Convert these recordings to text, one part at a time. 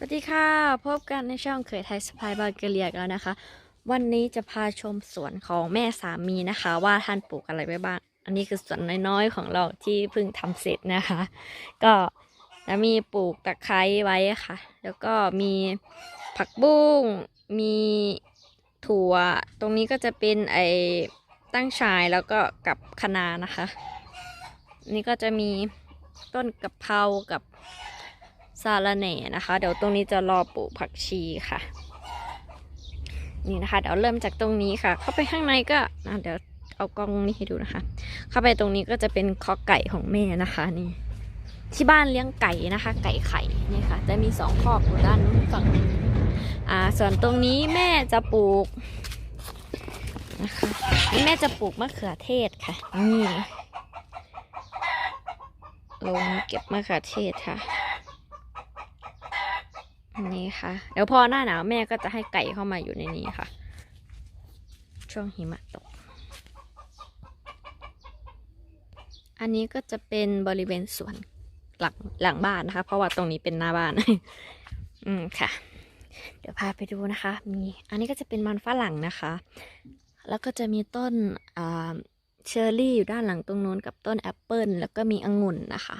สวัสดีค่ะ พบกันในช่องเคยไทยสปายบาเกเลียกแล้วนะคะ วันนี้จะพาชมสวนของแม่สามีนะคะ ว่าท่านปลูกอะไรไว้บ้าง อันนี้คือสวนน้อยๆของเราที่เพิ่งทำเสร็จนะคะ ก็จะมีปลูกตะไคร้ไว้ค่ะ แล้วก็มีผักบุ้งมีถั่ว ตรงนี้ก็จะเป็นไอตั้งฉายแล้วก็กับคะนานะคะ นี่ก็จะมีต้นกะเพรากับ ซาลาเน่นะคะ เดี๋ยวตรงนี้จะรอปลูกผักชีค่ะ นี่นะคะ เดี๋ยวเริ่มจากตรงนี้ค่ะ เข้าไปข้างในก็เดี๋ยวเอากล้องนี้ให้ดูนะคะ เข้าไปตรงนี้ก็จะเป็นคอไก่ของแม่นะคะนี่ที่บ้านเลี้ยงไก่นะคะ ไก่ไข่นี่ค่ะ จะมีสองคอกอยู่ด้านนู้นฝั่งนู้อ่าส่วนตรงนี้แม่จะปลูกนะคะนี่แม่จะปลูกมะเขือเทศค่ะนี่ลงเก็บมะเขือเทศค่ะ นี่ค่ะ เดี๋ยวพอหน้าหนาวแม่ก็จะให้ไก่เข้ามาอยู่ในนี้ค่ะ ช่วงหิมะตก อันนี้ก็จะเป็นบริเวณสวนหลังหลังบ้านนะคะ เพราะว่าตรงนี้เป็นหน้าบ้าน อืมค่ะ เดี๋ยวพาไปดูนะคะ มี อันนี้ก็จะเป็นมันฝรั่งนะคะ แล้วก็จะมีต้นอ่าเชอร์รี่อยู่ด้านหลังตรงนู้นกับต้นแอปเปิลแล้วก็มีองุ่นนะคะ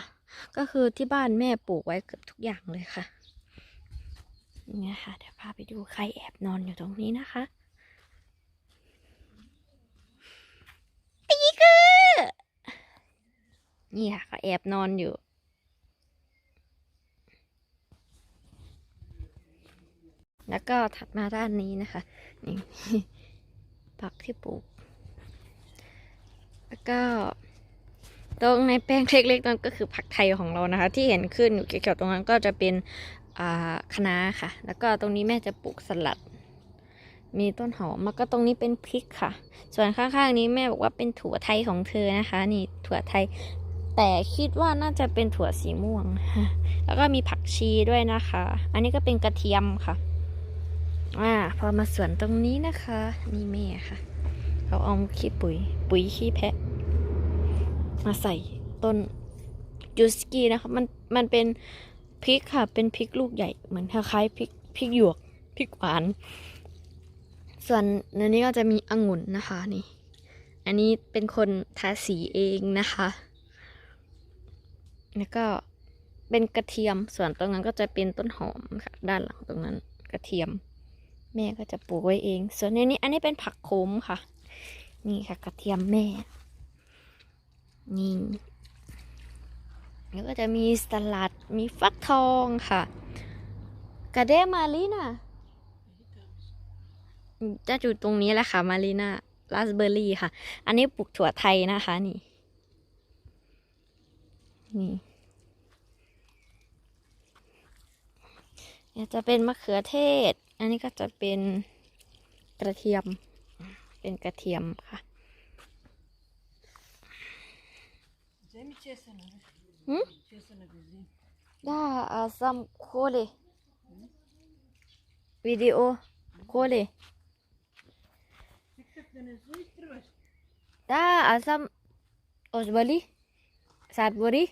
ก็คือที่บ้านแม่ปลูกไว้เกือบทุกอย่างเลยค่ะ เนี่ยค่ะเดี๋ยวพาไปดูใครแอบนอนอยู่ตรงนี้นะคะปีเกอนี่ค่ะเขาแอบนอนอยู่ แล้วก็ถัดมาด้านนี้นะคะนี่ผักที่ปลูก แล้วก็ตรงในแป้งเล็กๆนั่นก็คือผักไทยของเรานะคะ ที่เห็นขึ้นอยู่เกี่ยวๆตรงนั้นก็จะเป็น คะน้าค่ะ แล้วก็ตรงนี้แม่จะปลูกสลัด มีต้นหอมแล้วก็ตรงนี้เป็นพริกค่ะ ส่วนข้างๆนี้แม่บอกว่าเป็นถั่วไทยของเธอนะคะ นี่ถั่วไทย แต่คิดว่าน่าจะเป็นถั่วสีม่วง แล้วก็มีผักชีด้วยนะคะ อันนี้ก็เป็นกระเทียมค่ะอ่าพอมาสวนตรงนี้นะคะนี่แม่ค่ะ เขาเอาขี้ปุ๋ย ปุ๋ยขี้แพะ มาใส่ต้นยูสกี้นะคะ มันมันเป็น พริกค่ะ เป็นพริกลูกใหญ่เหมือนคล้ายๆพริกพริกหยวกพริกหวาน ส่วนในนี้ก็จะมีองุ่นนะคะนี่ อันนี้เป็นคนทาสีเองนะคะ แล้วก็เป็นกระเทียมส่วนตรงนั้นก็จะเป็นต้นหอมค่ะ ด้านหลังตรงนั้นกระเทียม แม่ก็จะปลูกไว้เอง ส่วนในนี้อันนี้เป็นผักโขมค่ะ นี่ค่ะ กระเทียมแม่นี่ แล้วก็จะมีสลัด มีฟักทองค่ะกระเดมาลีน่าจะอยู่ตรงนี้แหละค่ะมารีนาราสเบอร์รี่ค่ะ อันนี้ปลูกถั่วไทยนะคะนี่ นี่จะเป็นมะเขือเทศ อันนี้ก็จะเป็นกระเทียม เป็นกระเทียมค่ะ ได้อาซัมโคเลยวิดีโอโคเลยได้อาซัมออสบอลีซาดบอรี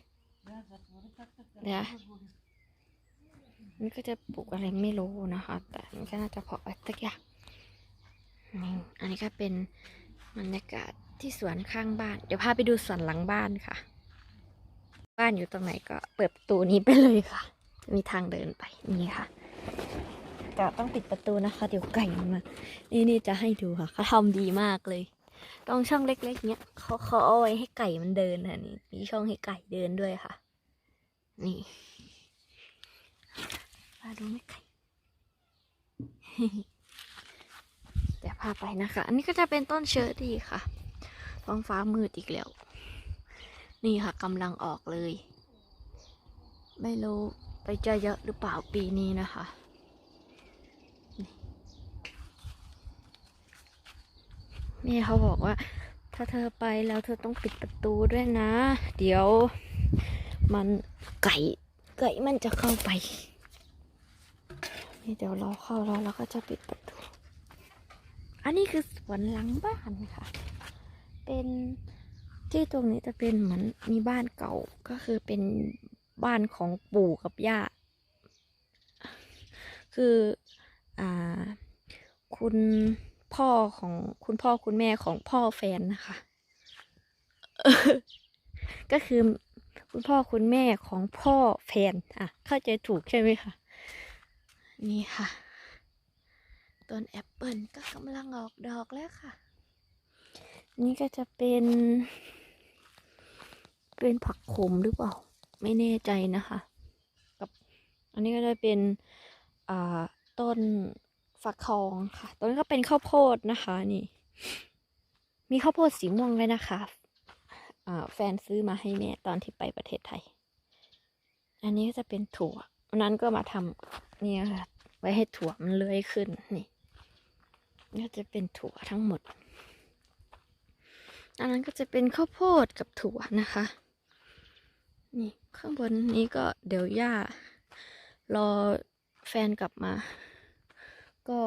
เดี๋ยวนก็จะปลูกอะไรไม่รู้นะคะ แต่มันก็น่าจะพอสักอย่างอันนี้ก็เป็นบรรยากาศที่สวนข้างบ้าน เดี๋ยวพาไปดูสวนหลังบ้านค่ะานอยู่ตรงไหนก็เปิดประตูนี้ไปเลยค่ะ มีทางเดินไปนี่ค่ะแต่ต้องปิดประตูนะคะ เดี๋ยวไก่มันมานี่นี่จะให้ดูค่ะเขาทำดีมากเลยตรงช่องเล็กๆเนี้ยเขาเขาเอาไว้ให้ไก่มันเดินค่ะนี่มีช่องให้ไก่เดินด้วยค่ะ นี่มาดูไหมไก่เดี๋ยวพาไปนะคะ อันนี้ก็จะเป็นต้นเชอร์รี่ค่ะท้องฟ้ามืดอีกแล้ว นี่ค่ะกำลังออกเลย ไม่รู้ไปจะเยอะหรือเปล่าปีนี้นะคะแม่เขาบอกว่า ถ้าเธอไปแล้วเธอต้องปิดประตูด้วยนะ เดี๋ยวมันไก่ไก่มันจะเข้าไปนี่เดี๋ยวเราเข้าแล้วเราก็จะปิดประตู อันนี้คือสวนหลังบ้านค่ะ เป็น ที่ตรงนี้จะเป็นเหมือนมีบ้านเก่าก็คือเป็นบ้านของปู่กับย่า คืออ่าคุณพ่อของคุณพ่อคุณแม่ของพ่อแฟนนะคะ ก็คือคุณพ่อคุณแม่ของพ่อแฟนอะ เข้าใจถูกใช่ไหมคะนี่ค่ะต้นแอปเปิลก็กำลังออกดอกแล้วค่ะ นี่ก็จะเป็น เป็นผักขมหรือเปล่า ไม่แน่ใจนะคะ กับ อันนี้ก็จะเป็นอ่าต้นฝักทองค่ะต้นก็เป็นข้าวโพดนะคะนี่ มีข้าวโพดสีม่วงเลยนะคะอ่าแฟนซื้อมาให้แม่ตอนที่ไปประเทศไทย อันนี้ก็จะเป็นถั่ววันนั้นก็มาทำเนี่ยค่ะไว้ให้ถั่วมันเลื้อยขึ้นนี่ก็จะเป็นถั่วทั้งหมด อันนั้นก็จะเป็นข้าวโพดกับถั่วนะคะ นี่ข้างบนนี้ก็เดี๋ยวย่า รอแฟนกลับมา ก็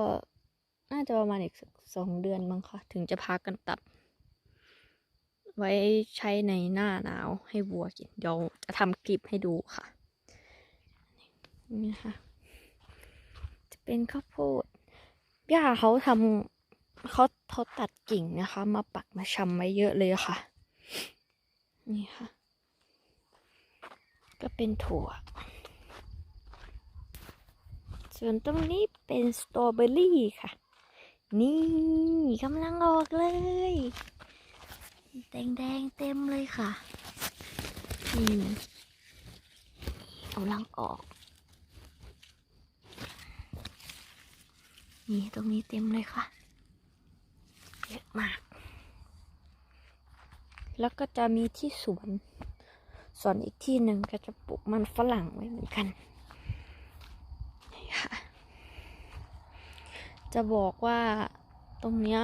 น่าจะประมาณอีกสองเดือนมั้งค่ะ ถึงจะพากันตัด ไว้ใช้ในหน้าหนาวให้วัวกินเดี๋ยวจะทำคลิปให้ดูค่ะ นี่นะคะจะเป็นข้าวโพดย่าเขาทำเขาเขาตัดกิ่งนะคะ มาปักมาชำไว้เยอะเลยค่ะ นี่ค่ะ ก็เป็นถั่ว ส่วนตรงนี้เป็นสตรอเบอรี่ค่ะ นี่กำลังออกเลย แดงๆเต็มเลยค่ะนี่กำลังออก นี่ตรงนี้เต็มเลยค่ะ เยอะมาก แล้วก็จะมีที่สวน ส่วนอีกที่หนึ่งก็จะปลูกมันฝรั่งไว้เหมือนกันค่ะจะบอกว่าตรงเนี้ย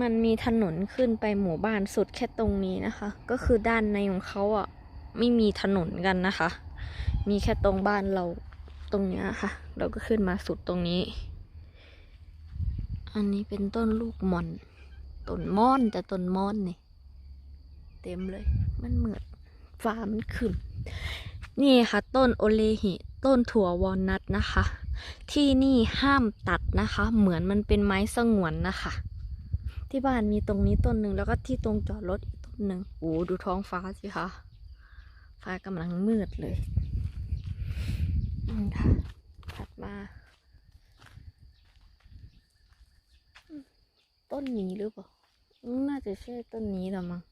มันมีถนนขึ้นไปหมู่บ้านสุดแค่ตรงนี้นะคะ ก็คือด้านในของเขาอะไม่มีถนนกันนะคะ มีแค่ตรงบ้านเราตรงเนี้ยค่ะ เราก็ขึ้นมาสุดตรงนี้ อันนี้เป็นต้นลูกมอนต้นม่อนแต่ต้นม่อนนี่ เต็มเลย มันเหมือนฟ้ามันขึ้น นี่ค่ะ ต้นโอเลหิ ต้นถั่ววอลนัทนะคะ ที่นี่ห้ามตัดนะคะ เหมือนมันเป็นไม้สงวนนะคะ ที่บ้านมีตรงนี้ต้นหนึ่งแล้วก็ที่ตรงจอดรถอีกต้นหนึ่งโอ้ดูท้องฟ้าสิคะฟ้ากำลังมืดเลยนี่ค่ะถัดมา ต้นนี้หรือเปล่า น่าจะใช่ต้นนี้ละมั้ง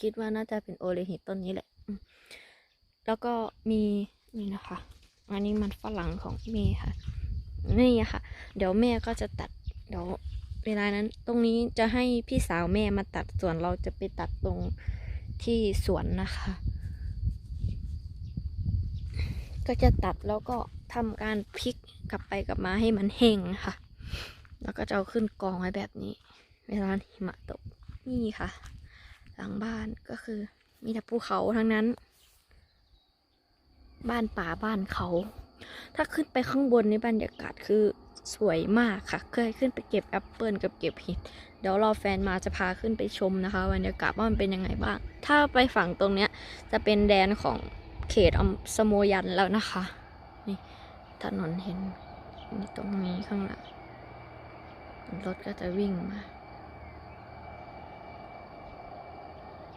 คิดว่าน่าจะเป็นโอเลหิตต้นนี้แหละ แล้วก็มีนี่นะคะ อันนี้มันฝรั่งของเมย์ค่ะ นี่ค่ะ เดี๋ยวแม่ก็จะตัด เดี๋ยวเวลานั้น ตรงนี้จะให้พี่สาวแม่มาตัด ส่วนเราจะไปตัดตรงที่สวนนะคะ ก็จะตัดแล้วก็ทำการพลิกกลับไปกลับมาให้มันแห้งนะคะแล้วก็จะเอาขึ้นกองไว้แบบนี้ เวลาหิมะตก นี่ค่ะ หลังบ้านก็คือ มีแต่ภูเขาทั้งนั้น บ้านป่าบ้านเขา ถ้าขึ้นไปข้างบนในบรรยากาศคือสวยมากค่ะ เคยขึ้นไปเก็บแอปเปิลกับเก็บเห็ด เดี๋ยวรอแฟนมาจะพาขึ้นไปชมนะคะบรรยากาศว่ามันเป็นยังไงบ้าง ถ้าไปฝั่งตรงเนี้ย จะเป็นแดนของเขตอำสโมยันแล้วนะคะ นี่ถนนเห็นนี่ตรงนี้ข้างหลังรถก็จะวิ่งมา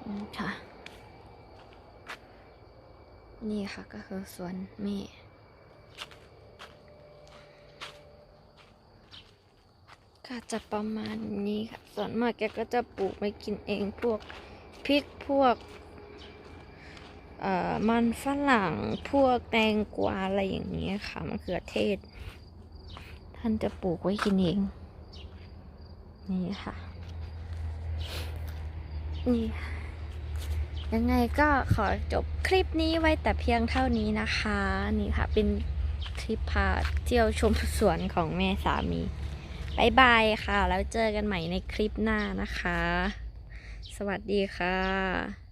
นี่ค่ะ นี่ค่ะก็คือสวนแม่ก็จะประมาณนี้ค่ะ ส่วนมากแกก็จะปลูกไว้กินเองพวกพริกพวกเอ่อมันฝรั่งพวกแตงกวาอะไรอย่างเงี้ยค่ะมะเขือเทศ ท่านจะปลูกไว้กินเองนี่ค่ะ นี่ค่ะ ยังไงก็ขอจบคลิปนี้ไว้แต่เพียงเท่านี้นะคะ นี่ค่ะ เป็นทริปพาเที่ยวชมสวนของแม่สามีบายบายค่ะ แล้วเจอกันใหม่ในคลิปหน้านะคะ สวัสดีค่ะ